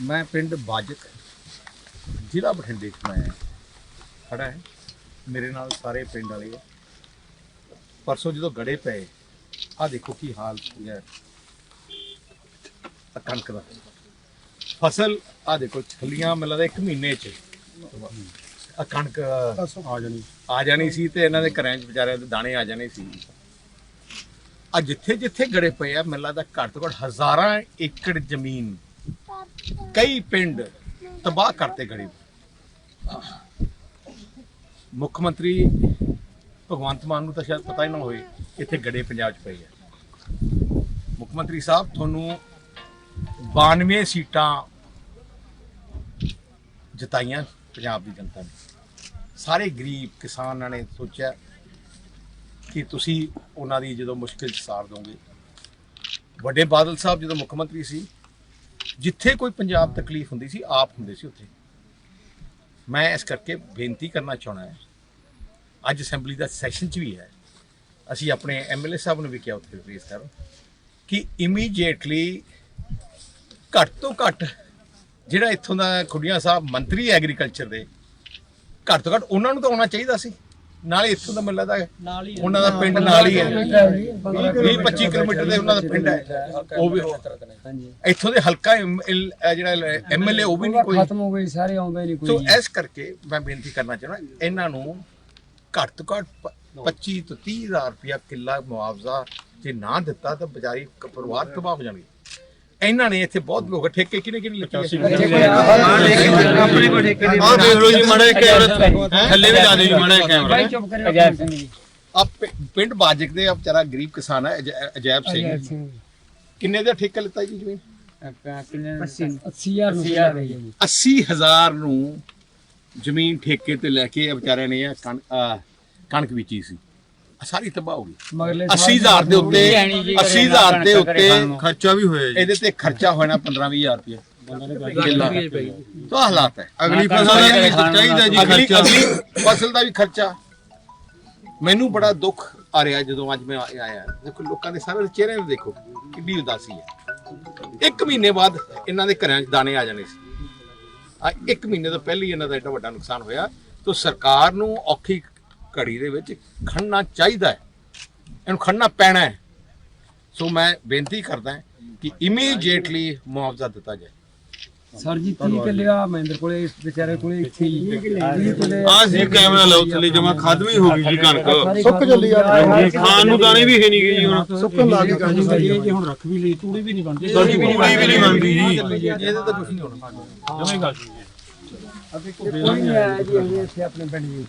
ਮੈਂ ਪਿੰਡ ਬਾਜਕ ਜ਼ਿਲ੍ਹਾ ਬਠਿੰਡੇ 'ਚ ਮੈਂ ਖੜਾ ਹੈ। ਮੇਰੇ ਨਾਲ ਸਾਰੇ ਪਿੰਡ ਵਾਲੇ ਆ। ਪਰਸੋਂ ਜਦੋਂ ਗੜੇ ਪਏ ਆ ਦੇਖੋ ਕੀ ਹਾਲ ਹੈ ਆਹ ਕਣਕ ਦਾ। ਫਸਲ ਆ ਦੇਖੋ ਛੱਲੀਆਂ ਮਿਲਦਾ ਇੱਕ ਮਹੀਨੇ 'ਚ। ਆ ਕਣਕ ਆ ਜਾਣੀ। ਆ ਜਾਣੀ ਸੀ ਤੇ ਇਹਨਾਂ ਦੇ ਘਰਾਂ 'ਚ ਵਿਚਾਰਿਆਂ ਦੇ ਦਾਣੇ ਆ ਜਾਣੇ ਸੀ। ਆ ਜਿੱਥੇ ਜਿੱਥੇ ਗੜੇ ਪਏ ਆ ਮੈਨੂੰ ਲੱਗਦਾ ਘੱਟ ਤੋਂ ਘੱਟ ਹਜ਼ਾਰਾਂ ਏਕੜ ਜ਼ਮੀਨ ਕਈ ਪਿੰਡ ਤਬਾਹ ਕਰਤੇ ਗੜੇ ਮੁੱਖ ਮੰਤਰੀ ਭਗਵੰਤ ਮਾਨ ਨੂੰ ਤਾਂ ਸ਼ਾਇਦ ਪਤਾ ਹੀ ਨਾ ਹੋਵੇ, ਇੱਥੇ ਗੜੇ ਪੰਜਾਬ 'ਚ ਪਏ ਆ। ਮੁੱਖ ਮੰਤਰੀ ਸਾਹਿਬ, ਤੁਹਾਨੂੰ 92 ਸੀਟਾਂ ਜਿਤਾਈਆਂ ਪੰਜਾਬ ਦੀ ਜਨਤਾ ਨੇ। ਸਾਰੇ ਗਰੀਬ ਕਿਸਾਨਾਂ ਨੇ ਸੋਚਿਆ ਕਿ ਤੁਸੀਂ ਉਹਨਾਂ ਦੀ ਜਦੋਂ ਮੁਸ਼ਕਿਲ 'ਚ ਸਾਰ ਦੋਗੇ। ਵੱਡੇ ਬਾਦਲ ਸਾਹਿਬ ਜਦੋਂ ਮੁੱਖ ਮੰਤਰੀ ਸੀ ਜਿੱਥੇ ਕੋਈ ਪੰਜਾਬ ਤਕਲੀਫ ਹੁੰਦੀ ਸੀ, ਆਪ ਹੁੰਦੇ ਸੀ ਉੱਥੇ। ਮੈਂ ਇਸ ਕਰਕੇ ਬੇਨਤੀ ਕਰਨਾ ਚਾਹਣਾ ਹੈ, ਅੱਜ ਅਸੈਂਬਲੀ ਦਾ ਸੈਸ਼ਨ 'ਚ ਵੀ ਹੈ। ਅਸੀਂ ਆਪਣੇ ਐਮਐਲਏ ਸਾਹਿਬ ਨੂੰ ਵੀ ਕਿਹਾ ਉੱਥੇ ਰਿਪਲੇਸ ਕਰਨ ਕਿ ਇਮੀਡੀਏਟਲੀ ਘੱਟ ਤੋਂ ਘੱਟ ਜਿਹੜਾ ਇੱਥੋਂ ਦਾ ਖੁੱਡੀਆਂ ਸਾਹਿਬ ਮੰਤਰੀ ਐਗਰੀਕਲਚਰ ਦੇ, ਘੱਟ ਤੋਂ ਘੱਟ ਉਹਨਾਂ ਨੂੰ ਤਾਂ ਆਉਣਾ ਚਾਹੀਦਾ ਸੀ। ਨਾਲੇ ਇੱਥੋਂ ਦਾ ਮੈਨੂੰ ਲੱਗਦਾ ਹੈ। ਨਾਲ ਹੀ ਉਹਨਾਂ ਦਾ ਪਿੰਡ ਨਾਲ ਹੀ ਹੈ। 20 25 ਕਿਲੋਮੀਟਰ ਦੇ ਉਹਨਾਂ ਦਾ ਪਿੰਡ ਹੈ। ਉਹ ਵੀ ਹਾਂਜੀ ਇੱਥੋਂ ਦੇ ਹਲਕਾ ਜਿਹੜਾ ਐਮਐਲਏ ਉਹ ਵੀ ਨਹੀਂ ਕੋਈ। ਖਤਮ ਹੋ ਗਈ ਸਾਰੇ ਆਉਂਦੇ ਨਹੀਂ ਸੋ ਕੋਈ ਇਸ ਕਰਕੇ ਮੈਂ ਬੇਨਤੀ ਕਰਨਾ ਚਾਹੁੰਦਾ ਇਹਨਾਂ ਨੂੰ ਘੱਟ ਤੋਂ ਘੱਟ ਪ- 25 ਤੋਂ 30 ਹਜ਼ਾਰ ਰੁਪਇਆ ਕਿੱਲਾ ਮੁਆਵਜ਼ਾ ਜੇ ਨਾ ਦਿੱਤਾ ਤਾਂ ਕ- ਪਰਿਵਾਰ ਤਬਾਹ ਹੋ ਜਾਣਗੇ। ਇਹਨਾਂ ਨੇ ਇੱਥੇ ਬਹੁਤ ਲੋਕ ਠੇਕੇ ਕਿਨੇ ਕਿਨੇ ਲਿੱਤੇ ਆਪਣੇ ਕੋਲ ਠੇਕੇ ਆਹ ਦੇਖ ਲਓ ਜੀ ਮਾੜਾ ਜਿਹਾ ਕੈਮਰਾ ਥੱਲੇ ਵੀ ਲਾ ਦਿਓ ਜੀ ਮਾੜਾ ਜਿਹਾ ਕੈਮਰਾ। ਭਾਈ ਚੁੱਪ ਕਰਿਓ। ਅਜੈਬ ਸਿੰਘ ਜੀ। ਆ ਪਿੰਡ ਬਾਜਕ ਦੇ ਆ ਵਿਚਾਰਾ ਗਰੀਬ ਕਿਸਾਨ ਹੈ ਅਜੈ- ਅਜੈਬ ਸਿੰਘ। ਕਿੰਨੇ ਦਾ ਠੇਕਾ ਲਿੱਤਾ ਜੀ ਜ਼ਮੀਨ? ਕਿੰਨੇ 80000 ਨੂੰ ਸਿਆ ਰਹੀ ਹੈ ਜੀ। 80000 ਨੂੰ ਜ਼ਮੀਨ ਠੇਕੇ ਤੇ ਲੈ ਕੇ ਵਿਚਾਰਿਆਂ ਨੇ ਕਣਕ ਵੇਚੀ ਸੀ। ਸਾਰੀ ਤਬਾਹ ਹੋ ਗਈ। ਮਗਲੇ 80000 ਦੇ ਉੱਤੇ 80000 ਦੇ ਉੱਤੇ ਖਰਚਾ ਵੀ ਹੋਇਆ ਜੀ। ਇਹਦੇ ਤੇ ਖਰਚਾ ਹੋਣਾ 15-20000 ਰੁਪਏ। ਤਾਂ ਹਾਲਾਤ ਹੈ। ਅਗਲੀ ਫਸਲ ਦਾ ਵੀ ਚਾਹੀਦਾ ਜੀ ਖਰਚਾ। ਅਗਲੀ ਫਸਲ ਦਾ ਵੀ ਖਰਚਾ। ਮੈਨੂੰ ਬੜਾ ਦੁੱਖ ਆ ਰਿਹਾ ਜਦੋਂ ਅੱਜ ਮੈਂ ਆਇਆ। ਦੇਖੋ ਲੋਕਾਂ ਦੇ ਸਾਰੇ ਚਿਹਰੇ ਨੂੰ ਦੇਖੋ ਕਿੰਨੀ ਉਦਾਸੀ ਹੈ। ਇੱਕ ਮਹੀਨੇ ਬਾਅਦ ਇਹਨਾਂ ਦੇ ਘਰਾਂ 'ਚ ਦਾਣੇ ਆ ਜਾਣੇ ਸੀ। ਆ ਇੱਕ ਮਹੀਨੇ ਤੋਂ ਪਹਿਲਾਂ ਹੀ ਇਹਨਾਂ ਦਾ ਏਡਾ ਵੱਡਾ ਨੁਕਸਾਨ ਹੋਇਆ। ਤਾਂ ਸਰਕਾਰ ਨੂੰ ਔਖੀ ਘੜੀ ਦੇ ਵਿੱਚ ਖੜਨਾ ਚਾਹੀਦਾ ਹੈ। ਇਹਨੂੰ ਖੜਨਾ ਪੈਣਾ ਹੈ। ਸੋ ਮੈਂ ਬੇਨਤੀ ਕਰਦਾ ਕਿ ਇਮੀਡੀਏਟਲੀ ਮੁਆਵਜ਼ਾ ਦਿੱਤਾ ਜਾਏ। ਸਰ ਜੀ 30 ਕਿੱਲੇ ਆ ਮਹਿੰਦਰ ਕੋਲੇ ਇਸ ਵਿਚਾਰੇ ਕੋਲੇ ਇੱਥੇ ਹੀ 30 ਕਿੱਲੇ ਆਹ ਸੀ ਕੈਮਰਾ ਲਾਓ ਥੱਲੇ ਜਮਾ ਖਤਮ ਹੀ ਹੋ ਗਈ ਜੀ ਕਣਕ। ਸੁੱਕ ਚੱਲੀ ਆ ਖਾਣ ਨੂੰ ਦਾਣੇ ਵੀ ਹੈ ਨਹੀਂ ਗਈ ਜੀ ਹੁਣ। ਸੁੱਕਣ ਲੱਗ ਗਈ ਜੇ। ਹੁਣ ਰੱਖ ਵੀ ਲਈ ਤੂੜੀ ਵੀ ਨਹੀਂ ਬਣਦੀ। ਪੂਰੀ ਵੀ ਨਹੀਂ ਬਣਦੀ ਜੀ। ਇਹਦੇ ਤਾਂ ਕੁਝ ਨਹੀਂ ਹੋਣਾ। ਕੋਈ ਨਹੀਂ ਆਇਆ ਜੀ ਅਸੀਂ ਇੱਥੇ ਆਪਣੇ ਪਿੰਡ ਜੀ।